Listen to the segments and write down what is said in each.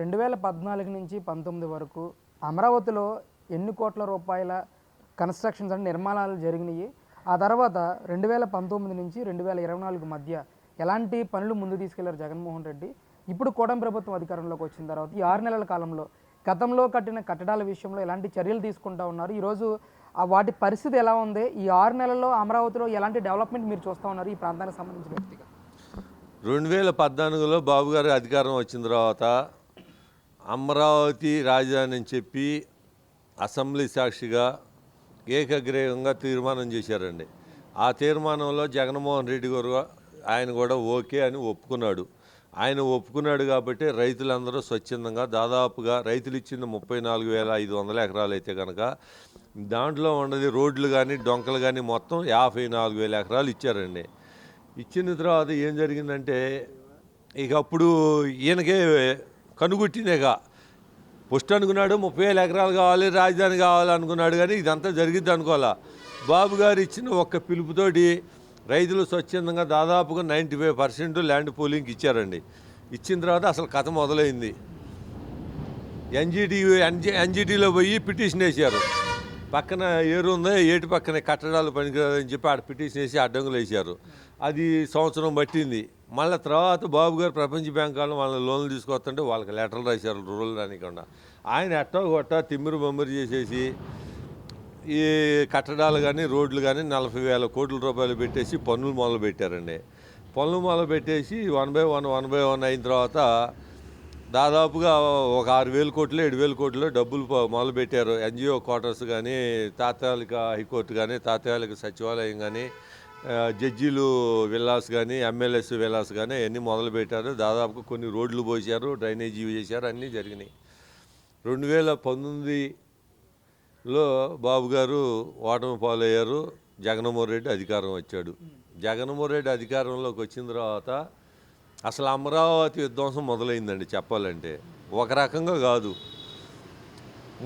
రెండు వేల పద్నాలుగు నుంచి పంతొమ్మిది వరకు అమరావతిలో ఎన్ని కోట్ల రూపాయల కన్స్ట్రక్షన్స్ అంటే నిర్మాణాలు జరిగినాయి? ఆ తర్వాత రెండు వేల పంతొమ్మిది నుంచి రెండు వేల ఇరవై నాలుగు మధ్య ఎలాంటి పనులు ముందు తీసుకెళ్ళారు జగన్మోహన్ రెడ్డి? ఇప్పుడు కూటమి ప్రభుత్వం అధికారంలోకి వచ్చిన తర్వాత ఈ ఆరు నెలల కాలంలో గతంలో కట్టిన కట్టడాల విషయంలో ఎలాంటి చర్యలు తీసుకుంటా ఉన్నారు? ఈరోజు వాటి పరిస్థితి ఎలా ఉంది? ఈ ఆరు నెలల్లో అమరావతిలో ఎలాంటి డెవలప్మెంట్ మీరు చూస్తూ ఉన్నారు ఈ ప్రాంతానికి సంబంధించిన వ్యక్తిగా? రెండు వేల పద్నాలుగులో బాబు గారు అధికారం వచ్చిన తర్వాత అమరావతి రాజధాని అని చెప్పి అసెంబ్లీ సాక్షిగా ఏకగ్రీవంగా తీర్మానం చేశారండి. ఆ తీర్మానంలో జగన్మోహన్ రెడ్డి గారు ఆయన కూడా ఓకే అని ఒప్పుకున్నాడు. ఆయన ఒప్పుకున్నాడు కాబట్టి రైతులందరూ స్వచ్ఛందంగా దాదాపుగా రైతులు ఇచ్చింది ముప్పై నాలుగు వేల ఐదు వందల ఎకరాలు అయితే కనుక దాంట్లో ఉన్నది రోడ్లు కానీ డొంకలు కానీ మొత్తం యాభై నాలుగు వేల ఎకరాలు ఇచ్చారండి. ఇచ్చిన తర్వాత ఏం జరిగిందంటే ఇక అప్పుడు ఈయనకే కనుగొట్టినేగా. ఫస్ట్ అనుకున్నాడు ముప్పై వేల ఎకరాలు కావాలి రాజధాని కావాలి అనుకున్నాడు కానీ ఇదంతా జరిగిద్ది అనుకోవాలా? బాబు గారు ఇచ్చిన ఒక్క పిలుపుతోటి రైతులు స్వచ్ఛందంగా దాదాపుగా నైంటీ ఫైవ్ పర్సెంట్ ల్యాండ్ పూలింగ్కి ఇచ్చారండి. ఇచ్చిన తర్వాత అసలు కథ మొదలైంది. ఎన్జిటి ఎన్జి ఎన్జిటీలో పోయి పిటిషన్ వేశారు. పక్కన ఏరు ఉందో ఏటి పక్కన కట్టడాలు పనికిరాదని చెప్పి ఆడ పిటిషన్ వేసి అడ్డంకులు వేశారు. అది సంవత్సరం పట్టింది. మళ్ళీ తర్వాత బాబు గారు ప్రపంచ బ్యాంక్ వాళ్ళు వాళ్ళ లోన్లు తీసుకొస్తుంటే వాళ్ళకి లెటర్లు రాశారు రూరల్ రానికుండా. ఆయన ఎట్టో కొట్ట తిమ్మిరి బొమ్మిరి చేసేసి ఈ కట్టడాలు కానీ రోడ్లు కానీ నలభై వేల కోట్ల రూపాయలు పెట్టేసి పన్నులు మొదలు పెట్టారండి. పన్నులు మొదలు పెట్టేసి one by one one by one అయిన తర్వాత దాదాపుగా ఒక ఆరు వేల కోట్లు ఏడు వేల కోట్లు డబ్బులు మొదలు పెట్టారు. ఎన్జిఓ క్వార్టర్స్ కానీ తాత్కాలిక హైకోర్టు కానీ తాత్కాలిక సచివాలయం కానీ జడ్జీలు విల్లాస్ కానీ ఎమ్మెల్యేస్ విల్లాస్ కానీ అన్నీ మొదలు పెట్టారు దాదాపుగా కొన్ని రోడ్లు పోసారు డ్రైనేజీ చేశారు అన్నీ జరిగినాయి. రెండు వేల పంతొమ్మిదిలో బాబు గారు ఓటమి పాలయ్యారు జగన్మోహన్ రెడ్డి అధికారం వచ్చాడు. జగన్మోహన్ రెడ్డి అధికారంలోకి వచ్చిన తర్వాత అసలు అమరావతి విధ్వంసం మొదలైందండి చెప్పాలంటే. ఒక రకంగా కాదు.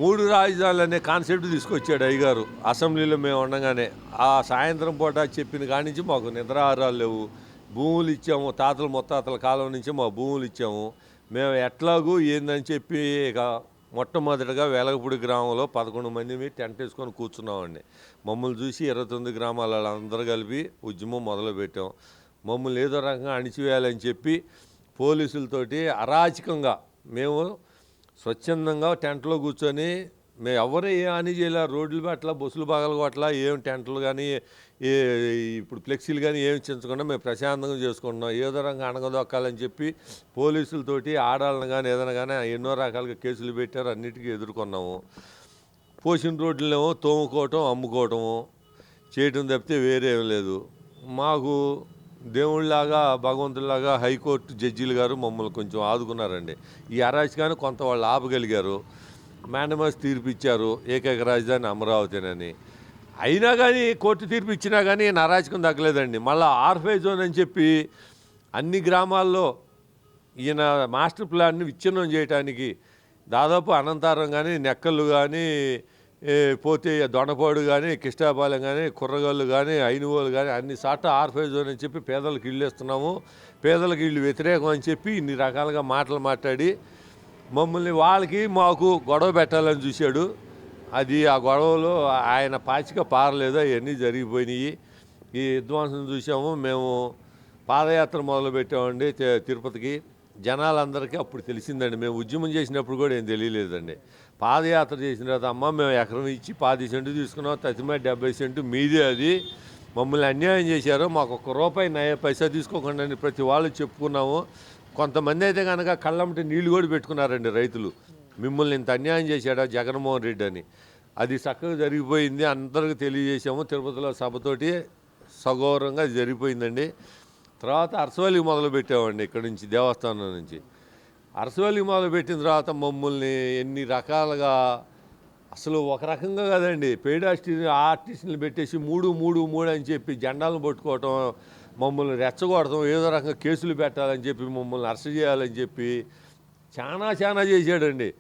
మూడు రాజధానులు అనే కాన్సెప్ట్ తీసుకొచ్చాడు అయ్యగారు. అసెంబ్లీలో మేము ఉండగానే ఆ సాయంత్రం పూట చెప్పిన కాడి నుంచి మాకు నిద్రాహారాలు లేవు. భూములు ఇచ్చాము తాతల ముత్తాతల కాలం నుంచి మా భూములు ఇచ్చాము. మేము ఎట్లాగూ ఏందని చెప్పి ఇక మొట్టమొదటిగా వెలగపూడి గ్రామంలో పదకొండు మంది మీ టెంట్ వేసుకొని కూర్చున్నామండి. మమ్మల్ని చూసి ఇరవై తొమ్మిది గ్రామాల అందరూ కలిపి ఉద్యమం మొదలుపెట్టాం. మమ్మల్ని ఏదో రకంగా అణిచివేయాలని చెప్పి పోలీసులతోటి అరాచకంగా మేము స్వచ్ఛందంగా టెంట్లో కూర్చొని మేము ఎవరు ఏ హాని చేయలే రోడ్లు పట్ల బస్సులు పగల కొట్టలా ఏం టెంట్లు కానీ ఏ ఇప్పుడు ఫ్లెక్సీలు కానీ ఏమి చించకుండా మేము ప్రశాంతంగా చేసుకుంటున్నాం. ఏదో రంగా అణగదొక్కాలని చెప్పి పోలీసులతోటి ఆడాలను కానీ ఏదైనా కానీ ఎన్నో రకాలుగా కేసులు పెట్టారు అన్నిటికీ ఎదుర్కొన్నాము. పోసిన రోడ్లనేమో తోముకోవటం అమ్ముకోవటము చేయటం తప్పితే వేరే లేదు. మాకు దేవుళ్ళలాగా భగవంతులాగా హైకోర్టు జడ్జీలు గారు మమ్మల్ని కొంచెం ఆదుకున్నారండి. ఈ అరాచకాన్ని కొంత వాళ్ళు ఆపగలిగారు. మేనమస్ తీర్పు ఇచ్చారు ఏకైక రాజధాని అమరావతినని. అయినా కానీ కోర్టు తీర్పు ఇచ్చినా కానీ ఈయన అరాచకం తగ్గలేదండి. మళ్ళీ ఆర్ఫై జోన్ అని చెప్పి అన్ని గ్రామాల్లో ఈయన మాస్టర్ ప్లాన్ని విచ్ఛిన్నం చేయడానికి దాదాపు అనంతారం కానీ నెక్కలు కానీ పోతే దొండపాడు కానీ కిష్టాపాలెం కానీ కుర్రగల్లు కానీ ఐనుగోలు కానీ అన్ని సాట ఆర్ఫై జోన్ అని చెప్పి పేదలకు ఇల్లు ఇస్తున్నాము. పేదలకు ఇల్లు వ్యతిరేకం అని చెప్పి ఇన్ని రకాలుగా మాటలు మాట్లాడి మమ్మల్ని వాళ్ళకి మాకు గొడవ పెట్టాలని చూశాడు. అది ఆ గొడవలో ఆయన పాచిక పారలేదు అవన్నీ జరిగిపోయినాయి. ఈ విధ్వంసం చూసాము మేము పాదయాత్ర మొదలు పెట్టామండి తిరుపతికి. జనాలందరికీ అప్పుడు తెలిసిందండి. మేము ఉద్యమం చేసినప్పుడు కూడా ఏం తెలియలేదండి. పాదయాత్ర చేసిన తర్వాత అమ్మ మేము ఎకరం ఇచ్చి పది సెంటు తీసుకున్నాం తతిమే డెబ్బై సెంటు మీదే అది. మమ్మల్ని అన్యాయం చేశారు మాకు ఒక్క రూపాయి నయ పైసా తీసుకోకుండా అని ప్రతి వాళ్ళు చెప్పుకున్నాము. కొంతమంది అయితే కనుక కళ్ళమ్మటి నీళ్ళు కూడా పెట్టుకున్నారండి రైతులు. మిమ్మల్ని ఇంత అన్యాయం చేశాడా జగన్మోహన్ రెడ్డి అని. అది చక్కగా జరిగిపోయింది అందరికీ తెలియజేశాము. తిరుపతిలో సభతోటి సగౌరవంగా అది జరిగిపోయిందండి. తర్వాత అరసవల్లికి మొదలు పెట్టామండి ఇక్కడ నుంచి దేవస్థానం నుంచి. అరసవల్లి మొదలు పెట్టిన తర్వాత మమ్మల్ని ఎన్ని రకాలుగా అసలు ఒక రకంగా కదండి పెయిడ్ ఆర్టిస్ట్ ఆర్టిస్టులు పెట్టేసి మూడు మూడు మూడు అని చెప్పి జెండాలను పట్టుకోవటం మమ్మల్ని రెచ్చగొడటం ఏదో రకంగా కేసులు పెట్టాలని చెప్పి మమ్మల్ని అరెస్ట్ చేయాలని చెప్పి చాలా చాలా చేశాడండి.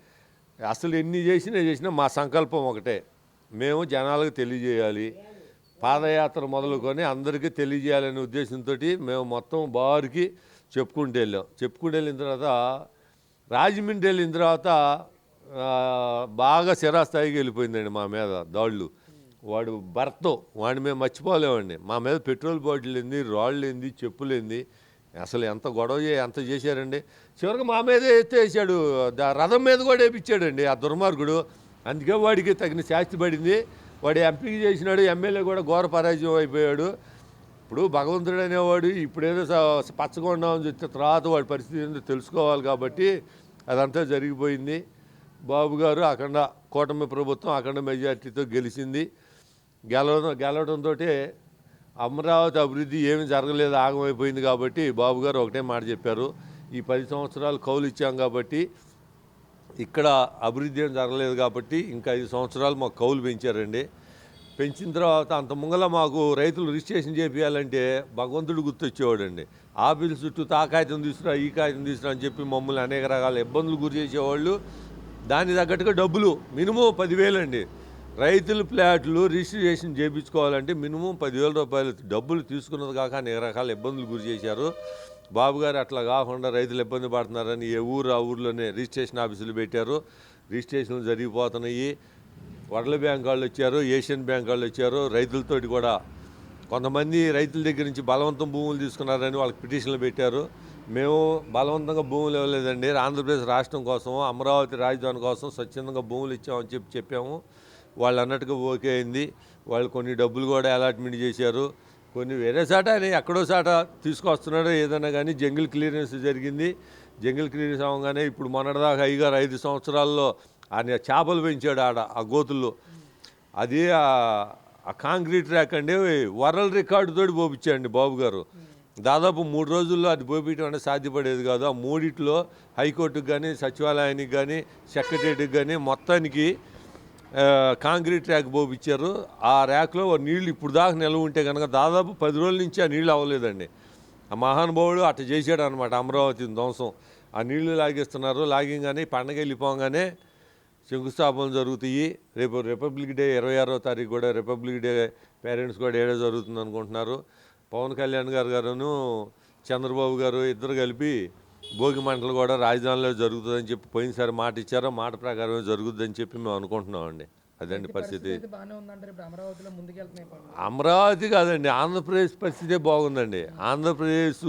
అసలు ఎన్ని చేసినా చేసినా మా సంకల్పం ఒకటే. మేము జనాలకు తెలియజేయాలి. పాదయాత్ర మొదలుకొని అందరికీ తెలియజేయాలనే ఉద్దేశంతో మేము మొత్తం బారికి చెప్పుకుంటూ వెళ్ళాం. చెప్పుకుంటూ వెళ్ళిన తర్వాత రాజమండ్రి వెళ్ళిన తర్వాత బాగా శిరాస్థాయికి వెళ్ళిపోయిందండి మా మీద దాళ్ళు. వాడు భర్త వాడిని మేము మర్చిపోలేమండి. మా మీద పెట్రోల్ బాటిల్ ఏంది రాళ్ళు ఏంది చెప్పులు ఏంది అసలు ఎంత గొడవ ఎంత చేశారండి. చివరికి మా మీదే ఎత్తేసాడు రథం మీద కూడా వేపించాడండి ఆ దుర్మార్గుడు. అందుకే వాడికి తగిన శాస్తి పడింది. వాడు ఎంపీకి చేసినాడు ఎమ్మెల్యే కూడా ఘోర పరాజయం అయిపోయాడు. ఇప్పుడు భగవంతుడు అనేవాడు ఇప్పుడేదో పచ్చగా ఉన్నామని చెప్తే తర్వాత వాడి పరిస్థితి ఏంటో తెలుసుకోవాలి కాబట్టి అదంతా జరిగిపోయింది. బాబు గారు అఖండ కూటమి ప్రభుత్వం అఖండ మెజార్టీతో గెలిచింది. గెలవడం గెలవడంతో అమరావతి అభివృద్ధి ఏమి జరగలేదు ఆగమైపోయింది కాబట్టి బాబు గారు ఒకటే మాట చెప్పారు. ఈ పది సంవత్సరాలు కౌలు ఇచ్చాం కాబట్టి ఇక్కడ అభివృద్ధి ఏం జరగలేదు కాబట్టి ఇంకా ఐదు సంవత్సరాలు మాకు కౌలు పెంచారండి. పెంచిన తర్వాత అంత ముంగల మాకు రైతులు రిజిస్ట్రేషన్ చేపించాలంటే భగవంతుడు గుర్తొచ్చేవాడండి. ఆఫీసు చుట్టూ తా కాగితం తీసుకురా ఈ కాగితం తీసుకురా అని చెప్పి మమ్మల్ని అనేక రకాల ఇబ్బందులు గురి చేసేవాళ్ళు. దానికి తగ్గట్టుగా డబ్బులు మినిమం పదివేలు అండి. రైతులు ప్లాట్లు రిజిస్ట్రేషన్ చేయించుకోవాలంటే మినిమం పదివేల రూపాయలు డబ్బులు తీసుకున్నది కాక అనేక రకాల ఇబ్బందులు గురి చేశారు. బాబు గారు అట్లా కాకుండా రైతులు ఇబ్బంది పడుతున్నారని ఏ ఊరు ఆ ఊర్లోనే రిజిస్ట్రేషన్ ఆఫీసులు పెట్టారు. రిజిస్ట్రేషన్లు జరిగిపోతున్నాయి. వడల బ్యాంక్ వాళ్ళు వచ్చారు ఏషియన్ బ్యాంక్ వాళ్ళు వచ్చారు. రైతులతోటి కూడా కొంతమంది రైతుల దగ్గర నుంచి బలవంతం భూములు తీసుకున్నారని వాళ్ళకి పిటిషన్లు పెట్టారు. మేము బలవంతంగా భూములు ఇవ్వలేదండి. ఆంధ్రప్రదేశ్ రాష్ట్రం కోసం అమరావతి రాజధాని కోసం స్వచ్ఛందంగా భూములు ఇచ్చామని చెప్పి చెప్పాము. వాళ్ళు అన్నట్టుగా ఓకే అయింది. వాళ్ళు కొన్ని డబ్బులు కూడా అలాట్మెంట్ చేశారు. కొన్ని వేరే సాట ఆయన ఎక్కడో సాట తీసుకొస్తున్నాడో ఏదైనా కానీ జంగిల్ క్లియరెన్స్ జరిగింది. జంగిల్ క్లియరెన్స్ అవగానే ఇప్పుడు మొన్నటిదాకా అయ్యగారు ఐదు సంవత్సరాల్లో ఆయన చేపలు పెంచాడు ఆడ ఆ గోతుల్లో. అది ఆ- కాంక్రీట్ ర్యాక్ అండి వరల్డ్ రికార్డుతోటి పోపించాడండి బాబు గారు. దాదాపు మూడు రోజుల్లో అది పోపించడం అనేది సాధ్యపడేది కాదు. ఆ మూడిట్లో హైకోర్టుకి కానీ సచివాలయానికి కానీ సెక్రటరియట్కి కానీ మొత్తానికి కాంక్రీట్ ర్యాక్ పోపించారు ఆ ర్యాక్లో నీళ్ళు ఇప్పుడు దాకా నిల్వ ఉంటే కనుక దాదాపు పది రోజుల నుంచి ఆ నీళ్ళు అవ్వలేదండి. ఆ మహానుభావుడు అట్ట చేశాడు అనమాట అమరావతి ధ్వంసం. ఆ నీళ్ళు లాగేస్తున్నారు లాగింగానే పండగ వెళ్ళిపోగానే శంకుస్థాపనలు జరుగుతాయి. రేపు రిపబ్లిక్ డే ఇరవై ఆరో తారీఖు కూడా రిపబ్లిక్ డే పేరెంట్స్ కూడా ఏడే జరుగుతుంది అనుకుంటున్నారు. పవన్ కళ్యాణ్ గారు గారును చంద్రబాబు గారు ఇద్దరు కలిపి భోగి మంటలు కూడా రాజధానిలో జరుగుతుందని చెప్పి పోయినసారి మాట ఇచ్చారో. మాట ప్రకారమే జరుగుతుందని చెప్పి మేము అనుకుంటున్నామండి అదండి పరిస్థితి. అమరావతి కాదండి ఆంధ్రప్రదేశ్ పరిస్థితే బాగుందండి. ఆంధ్రప్రదేశ్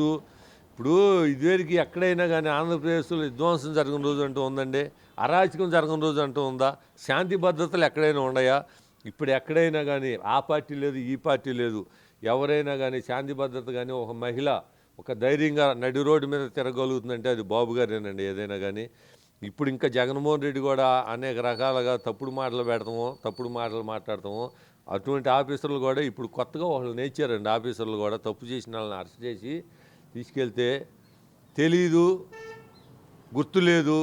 ఇప్పుడు ఇదివరకు ఎక్కడైనా కానీ ఆంధ్రప్రదేశ్లో విధ్వంసం జరిగిన రోజు అంటూ ఉందండి. అరాచకం జరగని రోజు అంటూ ఉందా? శాంతి భద్రతలు ఎక్కడైనా ఉన్నాయా? ఇప్పుడు ఎక్కడైనా కానీ ఆ పార్టీ లేదు ఈ పార్టీ లేదు. ఎవరైనా కానీ శాంతి భద్రత కానీ ఒక మహిళ ఒక ధైర్యంగా నడి రోడ్డు మీద తిరగలుగుతుందంటే అది బాబు గారేనండి ఏదైనా కానీ ఇప్పుడు ఇంకా జగన్మోహన్ రెడ్డి కూడా అనేక రకాలుగా తప్పుడు మాటలు పెడతాము తప్పుడు మాటలు మాట్లాడతాము అటువంటి ఆఫీసర్లు కూడా ఇప్పుడు కొత్తగా వాళ్ళు నేర్చారండి ఆఫీసర్లు కూడా తప్పు చేసిన వాళ్ళని అరెస్ట్ చేసి తీసుకెళ్తే తెలీదు గుర్తులేదు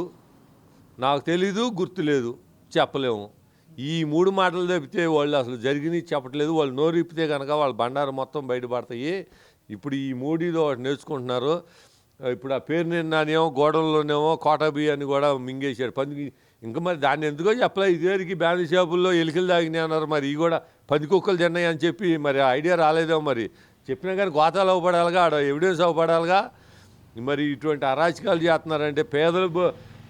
నాకు తెలీదు గుర్తులేదు చెప్పలేము. ఈ మూడు మాటలు తప్పితే వాళ్ళు అసలు జరిగినవి చెప్పట్లేదు. వాళ్ళు నోరిప్పితే కనుక వాళ్ళ బండారం మొత్తం బయటపడతాయి. ఇప్పుడు ఈ మూడీలో ఒకటి నేర్చుకుంటున్నారు. ఇప్పుడు ఆ పేరు నిన్నానేమో గోడల్లోనేమో కోటా అని కూడా మింగేశాడు. పందికి ఇంకా మరి దాన్ని ఎందుకో చెప్పలే. ఇదివరకు బ్యాన్ షాపుల్లో ఎలికలు తాగినాయి అన్నారు. మరి ఇవి కూడా పది కుక్కలు తిన్నాయి అని చెప్పి మరి ఆ ఐడియా రాలేదేమో మరి. చెప్పినా కానీ గోతాలు అవ్వబడాలిగా ఆడ ఎవిడెన్స్ అవ్వబడాలిగా మరి ఇటువంటి అరాచకాలు చేస్తున్నారంటే పేదలు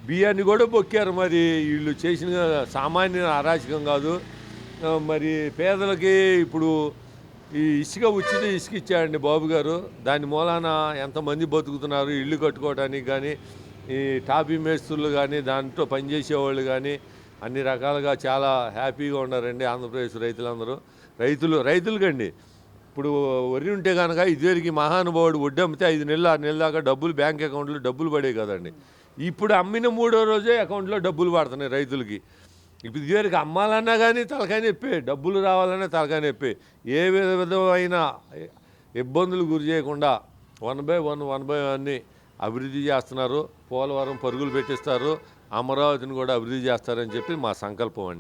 బియ్యాన్ని కూడా బొక్కారు మరి. వీళ్ళు చేసిన సామాన్య అరాచకం కాదు. మరి పేదలకి ఇప్పుడు ఈ ఇసుక ఉచిత ఇసుక ఇచ్చాడండి బాబు గారు. దాని మూలాన ఎంతమంది బతుకుతున్నారు? ఇల్లు కట్టుకోవడానికి కానీ ఈ టాపీ మేస్తులు కానీ దాంట్లో పనిచేసేవాళ్ళు కానీ అన్ని రకాలుగా చాలా హ్యాపీగా ఉన్నారండి ఆంధ్రప్రదేశ్ రైతులందరూ. రైతులు రైతులకండి. ఇప్పుడు వరి ఉంటే కనుక ఇదివరకు మహానుభావుడు వడ్డమ్మితే ఐదు నెలలు ఆరు నెలల దాకా డబ్బులు బ్యాంక్ అకౌంట్లో డబ్బులు పడేవి కదండి. ఇప్పుడు అమ్మిన మూడో రోజే అకౌంట్లో డబ్బులు పడుతున్నాయి రైతులకి. ఇప్పుడు ఇదివరకు అమ్మాలన్నా కానీ తలకాయ నొప్పి డబ్బులు రావాలన్నా తలకాయ నొప్పి. ఏ విధ విధమైన ఇబ్బందులు గురి చేయకుండా one by one one by వన్ని అభివృద్ధి చేస్తున్నారు. పోలవరం పరుగులు పెట్టిస్తారు. అమరావతిని కూడా అభివృద్ధి చేస్తారని చెప్పి మా సంకల్పం అండి.